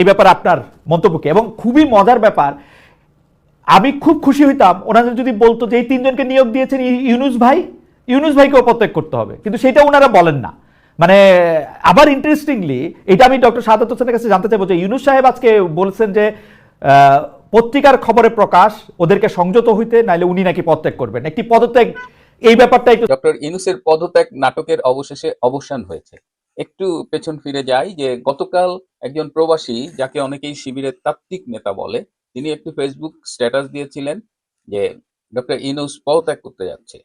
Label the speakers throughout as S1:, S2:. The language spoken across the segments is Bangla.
S1: এই ব্যাপারে আপনার মন্তব্য কি এবং খুবই মজার ব্যাপার, আমি খুব খুশি হইতাম ওনারা যদি বলতো যে এই তিনজনকে নিয়োগ দিয়েছেন ইউনুস ভাই, ইউনুস ভাইকেও প্রত্যেক করতে হবে। কিন্তু সেটা ওনারা বলেন না। মানে আবার ইন্টারেস্টিংলি এটা আমি ডক্টর সাদাত হোসেনের কাছে জানতে চাইব যে ইউনুস সাহেব আজকে বলছেন যে পত্রিকার খবরে প্রকাশ, ওদেরকে সংযত হইতে, নাইলে উনি নাকি পদত্যাগ করবেন। একটি পদত্যাগ, এই ব্যাপারটা একটু
S2: ডক্টর ইনুসের পদত্যাগ নাটকের অবশেষে অবসান হয়েছে। একটু পেছন ফিরে যাই যে গতকাল একজন প্রবাসী যাকে অনেকেই শিবিরের তাত্ত্বিক নেতা বলে, তিনি একটি ফেসবুক স্ট্যাটাস দিয়েছিলেন যে ডক্টর ইনুস পদত্যাগ করতে যাচ্ছে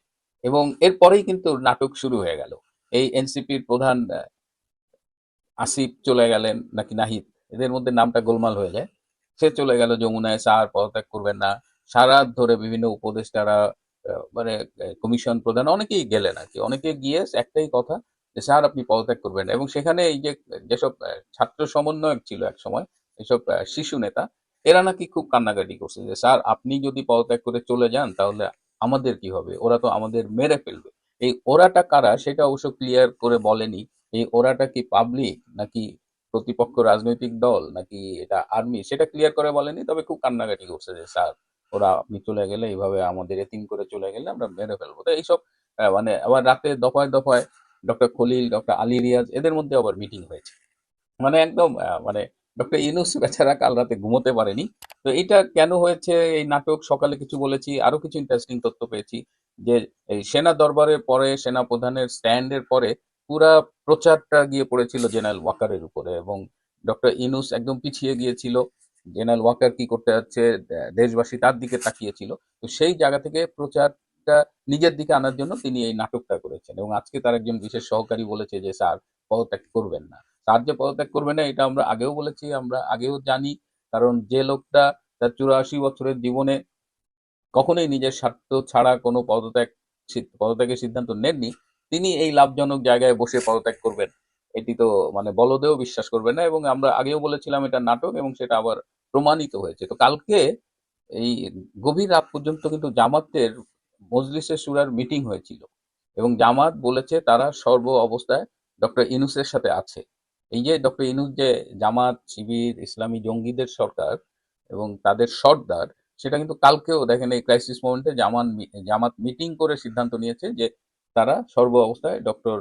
S2: এবং এরপরেই কিন্তু নাটক শুরু হয়ে গেল। এই এনসিপির প্রধান আসিফ চলে গেলেন নাকি নাহিদ, এদের মধ্যে নামটা গোলমাল হয়ে যায়। সে চলে গেল যমুনায়, স্যার পদত্যাগ করবেন না। সারা ধরে বিভিন্ন উপদেষ্টারা মানে কমিশন প্রধান, অনেকেই গেলেন আর কি। অনেকে গিয়ে একটাই কথা যে স্যার আপনি পদত্যাগ করবেন। এবং সেখানে এই যে, যেসব ছাত্র সমন্বয়ক ছিল এক সময় এসব শিশু নেতা, এরা নাকি খুব কান্নাকাটি করছে যে, স্যার, আপনি যদি পদত্যাগ করে চলে যান, তাহলে আমাদের কি হবে? ওরা তো আমাদের মেরে ফেলবে। এই ওরাটা কারা, সেটা অবশ্য ক্লিয়ার করে বলেনি। এই ওরাটা কি পাবলিক নাকি প্রতিপক্ষ রাজনৈতিক দল, নাকি এটা আর্মি সেটা ক্লিয়ার করে বলেনি, তবে খুব কান্নাকাটি করছে যে, স্যার, ওরা আপনি চলে গেলে এইভাবে আমাদের এতিম করে চলে গেলে আমরা মেরে ফেলব। তো এইসব মানে আবার রাতে দফায় দফায় ডক্টর খলিল, ডক্টর আলী রিয়াজ, এদের মধ্যে আবার মিটিং হয়েছে। মানে একদম মানে ডক্টর ইনুস বেচারা কাল রাতে ঘুমোতে পারেনি। তো এটা কেন হয়েছে? এই নাটক সকালে কিছু বলেছি, আরও কিছু ইন্টারেস্টিং তথ্য পেয়েছি যে এই সেনা দরবারের পরে, সেনা প্রধানের স্ট্যান্ডের পরে পুরা প্রচারটা গিয়ে পড়েছিল জেনারেল ওয়াকারের উপরে এবং ডক্টর ইনুস একদম পিছিয়ে গিয়েছিল। জেনারেল ওয়াকার কি করতে যাচ্ছে দেশবাসী তার দিকে তাকিয়েছিল। তো সেই জায়গা থেকে প্রচারটা নিজের দিকে আনার জন্য তিনি এই নাটকটা করেছেন এবং আজকে তার একজন বিশেষ সহকারী বলেছে যে, স্যার, পদত্যাগ করবেন না। স্যার যে পদত্যাগ করবেন না, এটা আমরা আগেও বলেছি, আমরা আগেও জানি। কারণ যে লোকটা তার চুরাশি বছরের জীবনে কখনোই নিজের স্বার্থ ছাড়া কোনো পদত্যাগ পদত্যাগের সিদ্ধান্ত নেননি। তিনি এই লাভজনক জায়গায় বসে পদত্যাগ করবেন, এটি তো মানে বলদেও বিশ্বাস করবে না এবং আমরা আগেও বলেছিলাম এটা নাটক এবং সেটা আবার প্রমাণিত হয়েছে। তো কালকে এই গভীর রাত পর্যন্ত কিন্তু জামাতের মজলিসে সুরার মিটিং হয়েছিল এবং জামাত বলেছে তারা সর্ব অবস্থায় ডক্টর ইনুসের সাথে আছে। এই যে ডক্টর ইনুস যে জামাত, শিবির, ইসলামী জঙ্গিদের সরকার এবং তাদের সর্দার, সেটা কিন্তু কালকেও দেখেন এই ক্রাইসিস মোমেন্টে জামান জামাত মিটিং করে সিদ্ধান্ত নিয়েছে যে তারা সর্ব অবস্থায় ডক্টর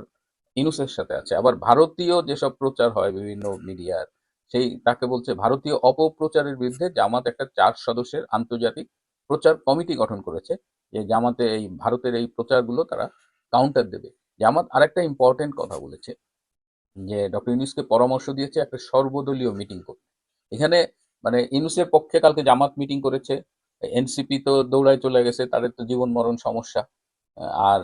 S2: ইনুসের সাথে আছে। আবার ভারতীয় যেসব প্রচার হয় বিভিন্ন মিডিয়ার, সেই তাকে বলছে ভারতীয় অপপ্রচারের বিরুদ্ধে জামাত একটা চার সদস্যের আন্তর্জাতিক প্রচার কমিটি গঠন করেছে। যে জামাতে এই ভারতের এই প্রচারগুলো তারা কাউন্টার দেবে। জামাত আরেকটা ইম্পর্টেন্ট কথা বলেছে যে ডক্টর ইউনুসকে পরামর্শ দিয়েছে একটা সর্বদলীয় মিটিং করতে। এখানে মানে ইউনুসের পক্ষে কালকে জামাত মিটিং করেছে এনসিপি তো দৌড়ায় চলে গেছে, তাদের তো জীবন মরণ সমস্যা, আর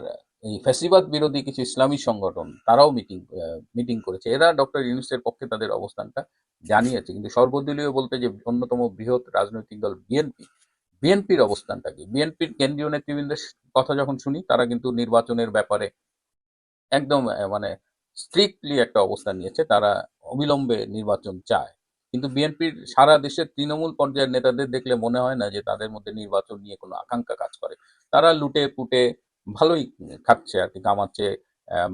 S2: এই ফ্যাসিবাদ বিরোধী কিছু ইসলামী সংগঠন তারাও মিটিং মিটিং করেছে। এরা ডক্টর ইউনুসের পক্ষে তাদের অবস্থানটা জানিয়েছে, কিন্তু সর্বদলীয় বলতে যে অন্যতম বৃহৎ রাজনৈতিক দল বিএনপি বিএনপির অবস্থানটা কি? বিএনপির কেন্দ্রীয় নেতৃবৃন্দের কথা যখন শুনি, তারা কিন্তু নির্বাচনের ব্যাপারে একদম মানে স্ট্রিক্টলি একটা অবস্থান নিয়েছে। তারা অবিলম্বে নির্বাচন চায়। কিন্তু বিএনপির সারা দেশের তৃণমূল পর্যায়ের নেতাদের দেখলে মনে হয় না যে তাদের মধ্যে নির্বাচন নিয়ে কোনো আকাঙ্ক্ষা কাজ করে। তারা লুটে পুটে ভালোই খাচ্ছে আর কি, কামাচ্ছে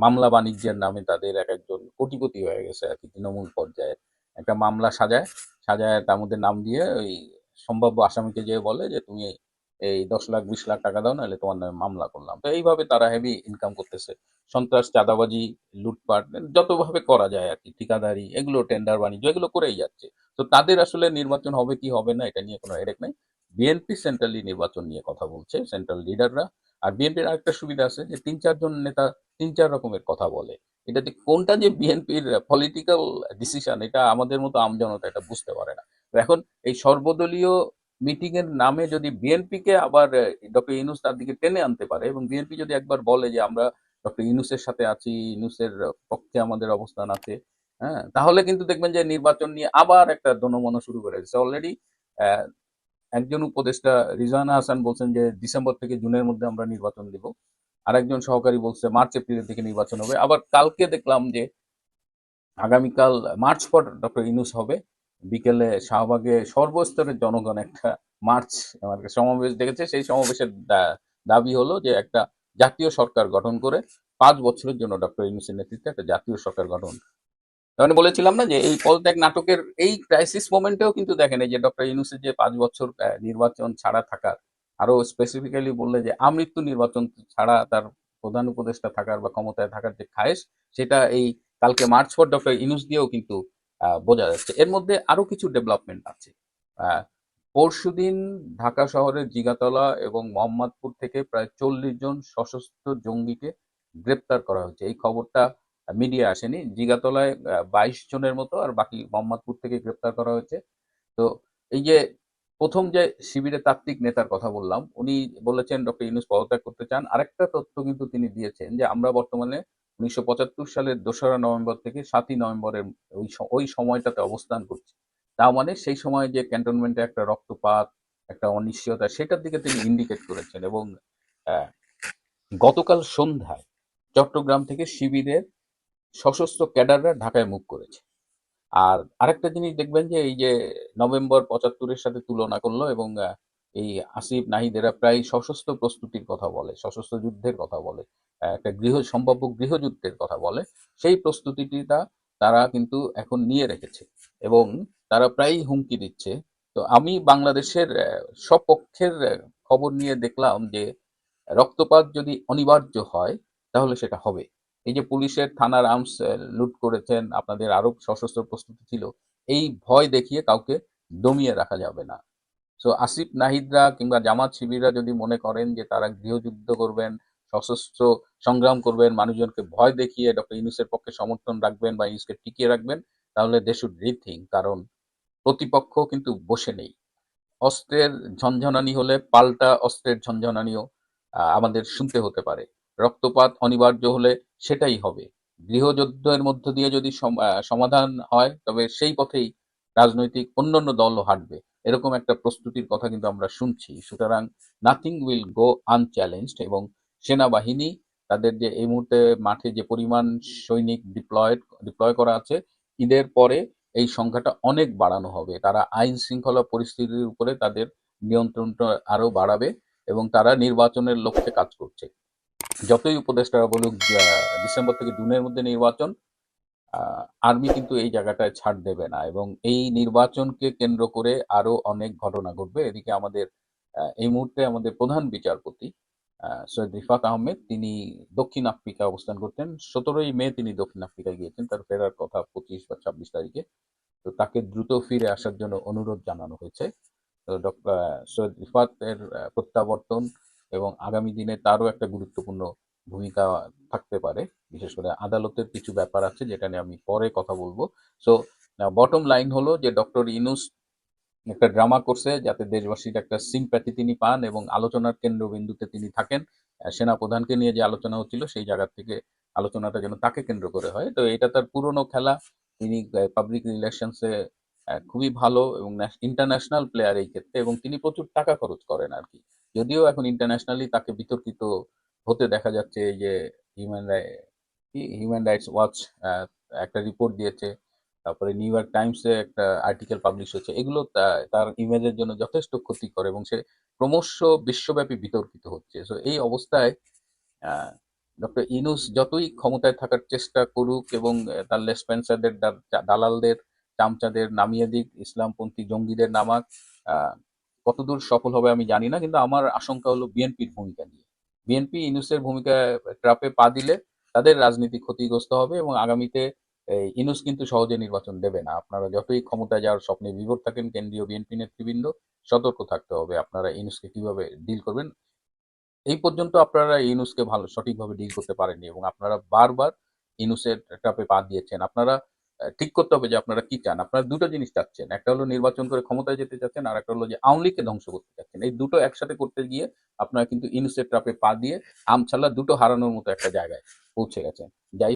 S2: মামলা বাণিজ্যের নামে তাদের এক একজন কোটিপতি হয়ে গেছে আর কি তৃণমূল পর্যায়ে। একটা মামলা সাজায় সাজায় তার মধ্যে নাম দিয়ে ওই সম্ভাব্য আসামিকে যে বলে যে, তুমি এই দশ লাখ, বিশ লাখ টাকা দাও না নাহলে তোমার নামে মামলা করলাম। তো এইভাবে তারা হেভি ইনকাম করতেছে। সন্ত্রাস, চাঁদাবাজি, লুটপাট, যতভাবে করা যায় আর কি ঠিকাদারি, এগুলো টেন্ডার বাণিজ্য, এগুলো করেই যাচ্ছে। তো তাদের আসলে নির্বাচন হবে কি হবে না, এটা নিয়ে কোনো হেরেক নাই। বিএনপি সেন্ট্রালি নির্বাচন নিয়ে কথা বলছে সেন্ট্রাল লিডাররা আর বিএনপির আরেকটা সুবিধা আছে যে, তিন চারজন নেতা তিন, চার রকমের কথা বলে। এটাতে কোনটা যে বিএনপির পলিটিক্যাল ডিসিশন এটা আমাদের মতো আমজনতা এটা বুঝতে পারে না। এখন এই সর্বদলীয় মিটিং এর নামে যদি বিএনপি কে আবার ডক্টর ইউনুস তার দিকে টেনে আনতে পারে এবং বিএনপি যদি একবার বলে যে আমরা ডক্টর ইউনুসের সাথে আছি ইউনুসের পক্ষে আমাদের অবস্থান আছে হ্যাঁ তাহলে কিন্তু দেখবেন যে নির্বাচন নিয়ে আবার একটা দনমন শুরু করে দিচ্ছে অলরেডি একজন উপদেষ্টা রিজওয়ানা হাসান বলছেন যে ডিসেম্বর থেকে জুনের মধ্যে আমরা নির্বাচন দিব। আরেকজন সহকারী বলছে মার্চ, এপ্রিলের দিকে নির্বাচন হবে। আবার কালকে দেখলাম যে আগামীকাল, মার্চ পর ডক্টর ইনুস হবে। বিকেলে শাহবাগে সর্বস্তরের জনগণ একটা মার্চ সমাবেশ দেখেছে। সেই সমাবেশের দাবি হলো যে একটা জাতীয় সরকার গঠন করে পাঁচ বছরের জন্য ডক্টর ইউনুসের নেতৃত্বে একটা জাতীয় সরকার গঠন। মানে বলেছিলাম না যে এই পদত্যাগ নাটকের এই ক্রাইসিস মোমেন্টেও কিন্তু দেখেন এই যে ডক্টর ইউনুসের যে পাঁচ বছর নির্বাচন ছাড়া থাকার, আরও স্পেসিফিক্যালি বললে যে আমৃত্যু নির্বাচন ছাড়া তার প্রধান উপদেষ্টা থাকার বা ক্ষমতায় থাকার যে খায়েশ, সেটা এই কালকে মার্চ পর ডক্টর ইউনুস দিয়েও কিন্তু বোঝা যাচ্ছে। এর মধ্যে আরও কিছু ডেভেলপমেন্ট আছে। পরশুদিন ঢাকা শহরের জিগাতলা এবং মোহাম্মদপুর থেকে প্রায় চল্লিশ জন সশস্ত্র জঙ্গিকে গ্রেপ্তার করা হয়েছে এই খবরটা মিডিয়া আসেনি। জিগাতলায় বাইশ জনের মতো আর বাকি মোহাম্মদপুর থেকে গ্রেপ্তার করা হয়েছে। তো এই যে প্রথম যে শিবিরের তাত্ত্বিক নেতার কথা বললাম, উনি বলেছেন ডক্টর ইউনুস পদত্যাগ করতে চান। আরেকটা তথ্য কিন্তু তিনি দিয়েছেন যে আমরা বর্তমানে উনিশশো পঁচাত্তর সালের দোসরা নভেম্বর থেকে সাতই নভেম্বরের ওই ওই সময়টাতে অবস্থান করছে। তার মানে সেই সময় যে ক্যান্টনমেন্টে একটা রক্তপাত, একটা অনিশ্চয়তা, সেটার দিকে তিনি ইন্ডিকেট করেছেন এবং গতকাল সন্ধ্যায় চট্টগ্রাম থেকে শিবিরের সশস্ত্র ক্যাডাররা ঢাকায় মুখ করেছে। আর আরেকটা জিনিস দেখবেন যে এই যে নভেম্বর পঁচাত্তরের সাথে তুলনা করল এবং এই আসিফ নাহিদ এরা প্রায় সশস্ত্র প্রস্তুতির কথা বলে সশস্ত্র যুদ্ধের কথা বলে একটা গৃহ সম্ভাব্য গৃহযুদ্ধের কথা বলে। সেই প্রস্তুতিটা তারা কিন্তু এখন নিয়ে রেখেছে এবং তারা প্রায়ই হুমকি দিচ্ছে। তো আমি বাংলাদেশের আহ, সপক্ষের খবর নিয়ে দেখলাম যে রক্তপাত যদি অনিবার্য হয় তাহলে সেটা হবে। এই যে পুলিশের থানার আর্মস লুট করেছেন আপনাদের আরও সশস্ত্র প্রস্তুতি ছিল এই ভয় দেখিয়ে কাউকে দমিয়ে রাখা যাবে না। সো আসিফ নাহিদরা কিংবা জামাত শিবিররা যদি মনে করেন যে তারা গৃহযুদ্ধ করবেন, সশস্ত্র সংগ্রাম করবেন, মানুষজনকে ভয় দেখিয়ে ডক্টর ইউনুসের পক্ষে সমর্থন রাখবেন বা ইউনুসকে টিকিয়ে রাখবেন, তাহলে দে শুড রিথিং কারণ প্রতিপক্ষ কিন্তু বসে নেই। অস্ত্রের ঝনঝনানি হলে পাল্টা অস্ত্রের ঝনঝনানিও আমাদের শুনতে হতে পারে। রক্তপাত অনিবার্য হলে সেটাই হবে। গৃহযুদ্ধের মধ্য দিয়ে যদি সমাধান হয়, তবে সেই পথেই রাজনৈতিক অন্যান্য দলও হাঁটবে। এরকম একটা প্রস্তুতির কথা কিন্তু আমরা শুনছি। সুতরাং নাথিং উইল গো আনচ্যালেঞ্জড এবং সেনাবাহিনী তাদের যে এই মুহূর্তে মাঠে যে পরিমাণ সৈনিক ডিপ্লয়েড ডিপ্লয় করা আছে, ঈদের পরে এই সংখ্যাটা অনেক বাড়ানো হবে। তারা আইন শৃঙ্খলা পরিস্থিতির উপরে তাদের নিয়ন্ত্রণটা আরও বাড়াবে এবং তারা নির্বাচনের লক্ষ্যে কাজ করছে। যতই উপদেষ্টারা বলুক ডিসেম্বর থেকে জুনের মধ্যে নির্বাচন আর্মি কিন্তু এই জায়গাটায় ছাড় দেবে না এবং এই নির্বাচনকে কেন্দ্র করে আরও অনেক ঘটনা ঘটবে। এদিকে আমাদের এই মুহূর্তে আমাদের প্রধান বিচারপতি সৈয়দ রিফাত আহমেদ, তিনি দক্ষিণ আফ্রিকা অবস্থান করতেন। সতেরোই মে তিনি দক্ষিণ আফ্রিকায় গিয়েছেন, তার ফেরার কথা পঁচিশ বা ছাব্বিশ তারিখে। তো তাকে দ্রুত ফিরে আসার জন্য অনুরোধ জানানো হয়েছে। ডক্টর সৈয়দ রিফাতের প্রত্যাবর্তন এবং আগামী দিনে তারও একটা গুরুত্বপূর্ণ ভূমিকা থাকতে পারে। বিশেষ করে আদালতের কিছু ব্যাপার আছে যেটা নিয়ে আমি পরে কথা বলব। সো বটম লাইন হলো যে ডক্টর ইনুস একটা ড্রামা করছে যাতে দেশবাসীর একটা সিম্প্যাথি তিনি পান এবং আলোচনার কেন্দ্রবিন্দুতে তিনি থাকেন। সেনা প্রধানকে নিয়ে যে আলোচনা হচ্ছিল সেই জায়গা থেকে আলোচনাটা যেন তাকে কেন্দ্র করে হয়। তো এটা তার পুরনো খেলা। তিনি পাবলিক রিলেশনসে খুবই ভালো এবং ইন্টারন্যাশনাল প্লেয়ার এই ক্ষেত্রে এবং তিনি প্রচুর টাকা খরচ করেন আর কি। যদিও এখন ইন্টারন্যাশনালি তাকে বিতর্কিত হতে দেখা যাচ্ছে এই যে হিউম্যান হিউম্যান রাইটস ওয়াচ একটা রিপোর্ট দিয়েছে। তারপরে নিউ ইয়র্ক টাইমসে একটা আর্টিকেল পাবলিশ হচ্ছে এগুলো তার ইমেজের জন্য যথেষ্ট ক্ষতিকর এবং সে ক্রমশ বিশ্বব্যাপী বিতর্কিত হচ্ছে। সো এই অবস্থায় ডক্টর ইনুস যতই ক্ষমতায় থাকার চেষ্টা করুক এবং তার লেসপেন্সারদের দালালদের, চামচাদের নামিয়ে দিক, ইসলামপন্থী জঙ্গিদের নামাক কতদূর সফল হবে আমি জানি না, কিন্তু আমার আশঙ্কা হলো বিএনপির ভূমিকা নিয়ে। বিএনপি ইনুসের ভূমিকা ট্রাপে পা দিলে তাদের রাজনীতি ক্ষতিগ্রস্ত হবে এবং আগামীতে ইনুস কিন্তু সহজে নির্বাচন দেবে না। আপনারা যতই ক্ষমতায় যাওয়ার স্বপ্নে বিভোর থাকেন, কেন্দ্রীয় বিএনপি নেতৃবৃন্দ, সতর্ক থাকতে হবে। আপনারা ইনুসকে কীভাবে ডিল করবেন, এই পর্যন্ত আপনারা ইনুসকে ভালো, সঠিকভাবে ডিল করতে পারেননি এবং আপনারা বারবার ইনুসের ট্রাপে পা দিয়েছেন। আপনারা ঠিক করতে হবে যে আপনারা কি চান। আপনারা দুটো জিনিস চাচ্ছেন। একটা হলো নির্বাচন করে ক্ষমতায় যেতে চাচ্ছেন, আর একটা হলো যে আওয়ামী লীগকে ধ্বংস করতে চাচ্ছেন। এই দুটো একসাথে করতে গিয়ে আপনারা কিন্তু ইনুসের ট্রাপে পা দিয়ে আমছাল্লা দুটো হারানোর মতো একটা জায়গায় পৌঁছে গেছেন। যাই